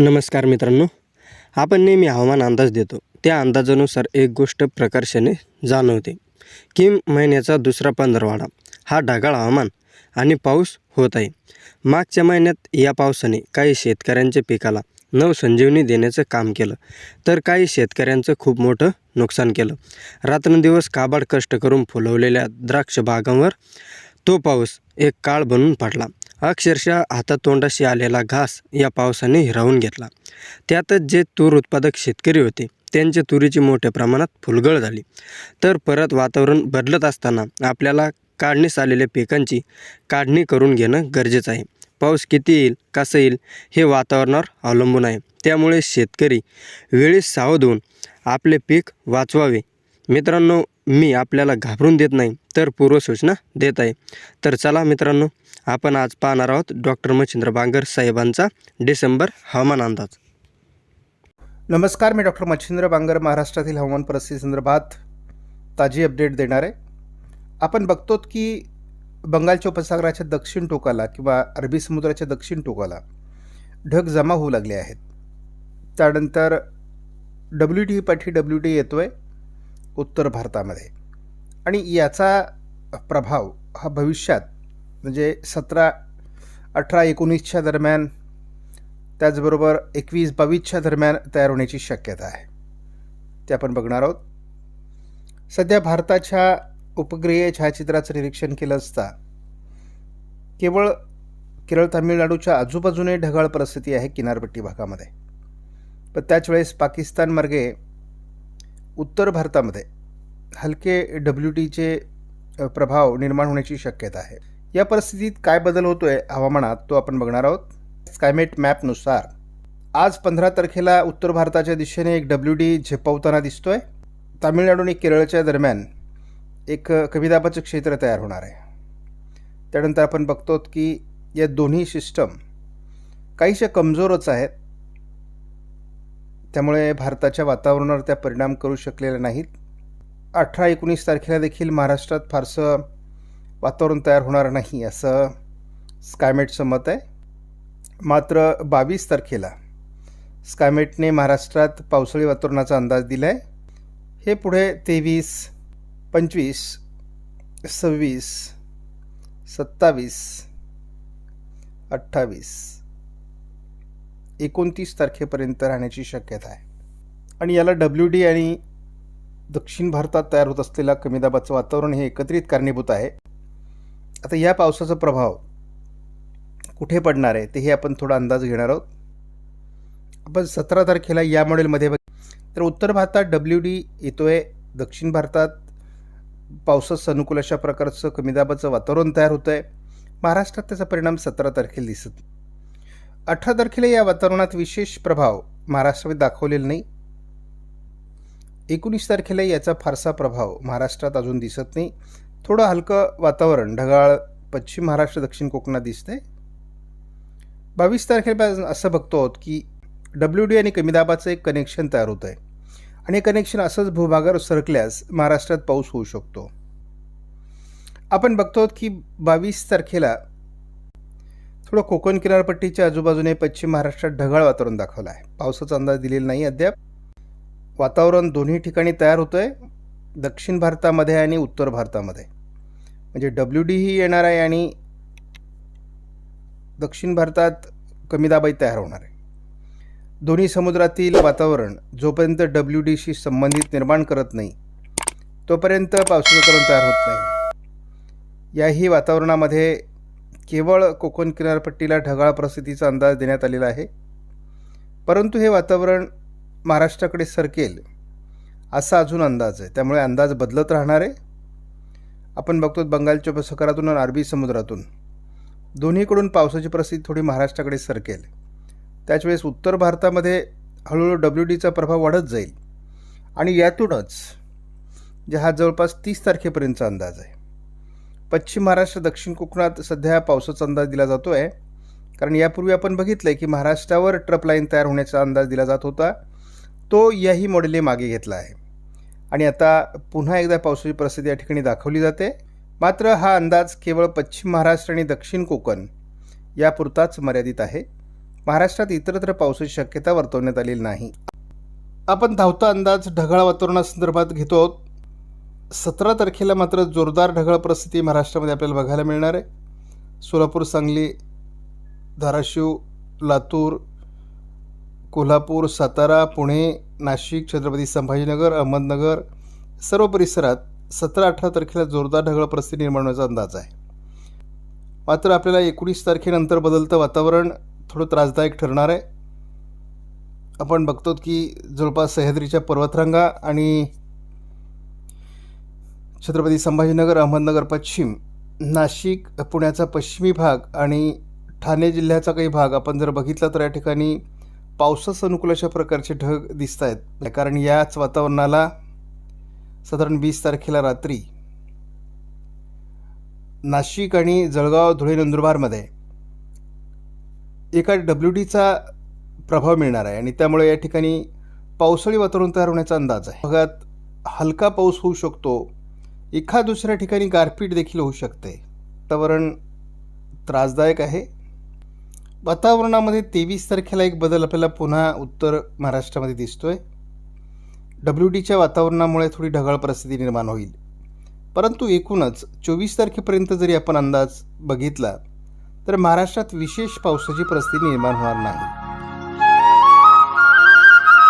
नमस्कार मित्रांनो आपण नेहमी हवामान अंदाज देतो. त्या अंदाजानुसार एक गोष्ट प्रकर्षाने जाणवते की महिन्याचा दुसरा पंधरवाडा हा ढगाळ हवामान आणि पाऊस होत आहे. मागच्या महिन्यात या पावसाने काही शेतकऱ्यांच्या पिकाला नवसंजीवनी देण्याचं काम केलं तर काही शेतकऱ्यांचं खूप मोठं नुकसान केलं. रात्रंदिवस काबाड कष्ट करून फुलवलेल्या द्राक्ष बागांवर तो पाऊस एक काळ बनून पडला. अक्षरशः हातातोंडाशी आलेला घास या पावसाने हिरावून घेतला. त्यातच जे तूर उत्पादक शेतकरी होते त्यांच्या तुरीची मोठ्या प्रमाणात फुलगळ झाली. तर परत वातावरण बदलत असताना आपल्याला काढणीस आलेल्या पिकांची काढणी करून घेणं गरजेचं आहे. पाऊस किती येईल कसं येईल हे वातावरणावर अवलंबून आहे. त्यामुळे शेतकरी वेळीच सावध होऊन आपले पीक वाचवावे मित्रांनो मी आपल्याला घाबरून देत नाही तर पूर्वसूचना देत आहे. तर चला मित्रांनो आपण आज पाहणार आहोत डॉक्टर मच्छिंद्र बांगर साहेबांचा डिसेंबर हवामान अंदाज. नमस्कार मी डॉक्टर मच्छिंद्र बांगर महाराष्ट्रातील हवामान परिस्थितीसंदर्भात ताजी अपडेट देणार आहे. आपण बघतो की बंगालच्या उपसागराच्या दक्षिण टोकाला किंवा अरबी समुद्राच्या दक्षिण टोकाला ढग जमा होऊ लागले आहेत. त्यानंतर डब्ल्यू टी पाठी डब्ल्यू टी येतो आहे उत्तर भारतामध्ये. आणि याचा प्रभाव हा भविष्यात म्हणजे सतरा अठरा एकोणीसच्या दरम्यान त्याचबरोबर एकवीस बावीसच्या दरम्यान तयार होण्याची शक्यता आहे. ते आपण बघणार आहोत. सध्या भारताच्या उपग्रहीय छायाचित्राचं निरीक्षण केलं असता केवळ केरळ तामिळनाडूच्या आजूबाजूने ढगाळ परिस्थिती आहे किनारपट्टी भागामध्ये. पण त्याच वेळेस पाकिस्तानमार्गे उत्तर भारतामध्ये हलके डब्ल्यू टीचे प्रभाव निर्माण होण्याची शक्यता आहे. या परिस्थितीत काय बदल होतो आहे हवामानात तो आपण बघणार आहोत. क्लायमेट मॅपनुसार आज पंधरा तारखेला उत्तर भारताच्या दिशेने एक डब्ल्यू डी झेपावताना दिसतोय. तामिळनाडू आणि केरळच्या दरम्यान एक कमी दाबाचं क्षेत्र तयार होणार आहे. त्यानंतर आपण बघतो की या दोन्ही सिस्टम काहीशा कमजोरच आहेत. त्यामुळे भारताच्या वातावरणावर त्या परिणाम करू शकलेल्या नाहीत. अठरा एकोणीस तारखेला देखील महाराष्ट्रात फारसं वातावरण तयार होणार नाही असं स्कायमेटचं मत आहे. मात्र बावीस तारखेला स्कायमेटने महाराष्ट्रात पावसाळी वातावरणाचा अंदाज दिला आहे हे पुढे तेवीस पंचवीस सव्वीस सत्तावीस अठ्ठावीस एकोणतीस तारखेपर्यंत राहण्याची शक्यता आहे. आणि याला डब्ल्यू डी आणि दक्षिण भारतात तयार होत असलेला कमी दाबाचं वातावरण हे एकत्रित कारणीभूत आहे. आता या पावसाचा प्रभाव कुठे पडणार आहे तेही आपण थोडा अंदाज घेणार आहोत. आपण सतरा तारखेला या मॉडेलमध्ये बघ तर उत्तर भारतात डब्ल्यू डी येतो आहे दक्षिण भारतात पावसास अनुकूल अशा प्रकारचं कमी दाबाचं वातावरण तयार होतं आहे महाराष्ट्रात त्याचा परिणाम सतरा तारखेला दिसत अठरा तारखेला या वातावरणात विशेष प्रभाव महाराष्ट्रामध्ये दाखवलेला नाही. एकोणीस तारखेला याचा फारसा प्रभाव महाराष्ट्रात अजून दिसत नाही. थोडं हलकं वातावरण ढगाळ पश्चिम महाराष्ट्र दक्षिण कोकणात दिसतंय. बावीस तारखेला असं बघतो आहोत की डब्ल्यू डी आणि कमी दाबाचं एक कनेक्शन तयार होतं आहे आणि हे कनेक्शन असंच भूभागावर सरकल्यास महाराष्ट्रात पाऊस होऊ शकतो. आपण बघतो की बावीस तारखेला थोडं कोकण किनारपट्टीच्या आजूबाजूने पश्चिम महाराष्ट्रात ढगाळ वातावरण दाखवलं आहे. पावसाचा अंदाज दिलेला नाही अद्याप. वातावरण दोन्ही ठिकाणी तयार होतं आहे दक्षिण भारतामध्ये आणि उत्तर भारतामध्ये. म्हणजे डब्ल्यू डीही येणार आहे आणि दक्षिण भारतात कमी दाबाई तयार होणार आहे. दोन्ही समुद्रातील वातावरण जोपर्यंत डब्ल्यू डीशी संबंधित निर्माण करत नाही तोपर्यंत पावसाचं तयार होत नाही. याही वातावरणामध्ये केवळ कोकण किनारपट्टीला ढगाळ परिस्थितीचा अंदाज देण्यात आलेला आहे. परंतु हे वातावरण महाराष्ट्राकडे सरकेल असा अजून अंदाज आहे. त्यामुळे अंदाज बदलत राहणार आहे. आपण बघतो बंगालच्या उपसागरातून आणि अरबी समुद्रातून. दोन्हीकडून पावसाची परिस्थिती थोडी महाराष्ट्राकडे सरकेल. त्याच वेळेस उत्तर भारतामध्ये हळूहळू डब्ल्यू डीचा प्रभाव वाढत जाईल. आणि यातूनच जे हा जवळपास तीस तारखेपर्यंतचा अंदाज आहे. पश्चिम महाराष्ट्र दक्षिण कोकणात सध्या पावसाचा अंदाज दिला जातो आहे कारण यापूर्वी आपण बघितलं आहे की महाराष्ट्रावर ट्रप लाईन तयार होण्याचा अंदाज दिला जात होता. तो याही मॉडेलने मागे घेतला आहे. आणि आता पुन्हा एकदा पावसाची परिस्थिती या ठिकाणी दाखवली जाते. मात्र हा अंदाज केवळ पश्चिम महाराष्ट्र आणि दक्षिण कोकण यापुरताच मर्यादित आहे. महाराष्ट्रात इतरत्र पावसाची शक्यता वर्तवण्यात आलेली नाही. आपण धावता अंदाज ढगाळ वातावरणासंदर्भात घेतो. आहोत सतरा तारखेला मात्र जोरदार ढगाळ परिस्थिती महाराष्ट्रामध्ये आपल्याला बघायला मिळणार आहे. सोलापूर सांगली धाराशिव लातूर कोल्हापूर सातारा पुणे नाशिक छत्रपती संभाजीनगर अहमदनगर सर्व परिसरात सतरा अठरा तारखेला जोरदार ढगाळ परिस्थिती निर्माण होण्याचा अंदाज आहे. मात्र आपल्याला एकोणीस तारखेनंतर बदलतं वातावरण थोडं त्रासदायक ठरणार आहे. आपण बघतो की जवळपास सह्याद्रीच्या पर्वतरांगा आणि छत्रपती संभाजीनगर अहमदनगर पश्चिम नाशिक पुण्याचा पश्चिमी भाग आणि ठाणे जिल्ह्याचा काही भाग आपण जर बघितला तर या ठिकाणी पावसास अनुकूल अशा प्रकारचे ढग दिसत आहेत. कारण याच वातावरणाला साधारण वीस तारखेला रात्री नाशिक आणि जळगाव धुळे नंदुरबारमध्ये एका डब्ल्यू डीचा प्रभाव मिळणार आहे आणि त्यामुळे या ठिकाणी पावसाळी वातावरण तयार होण्याचा अंदाज आहे. भागात हलका पाऊस होऊ शकतो. एखा दुसऱ्या ठिकाणी गारपीट देखील होऊ शकते. वातावरण त्रासदायक आहे. वातावरणामध्ये तेवीस तारखेला एक बदल आपल्याला पुन्हा उत्तर महाराष्ट्रामध्ये दिसतोय. डब्ल्यू डीच्या वातावरणामुळे थोडी ढगाळ परिस्थिती निर्माण होईल. परंतु एकूणच चोवीस तारखेपर्यंत जरी आपण अंदाज बघितला तर महाराष्ट्रात विशेष पावसाची परिस्थिती निर्माण होणार नाही.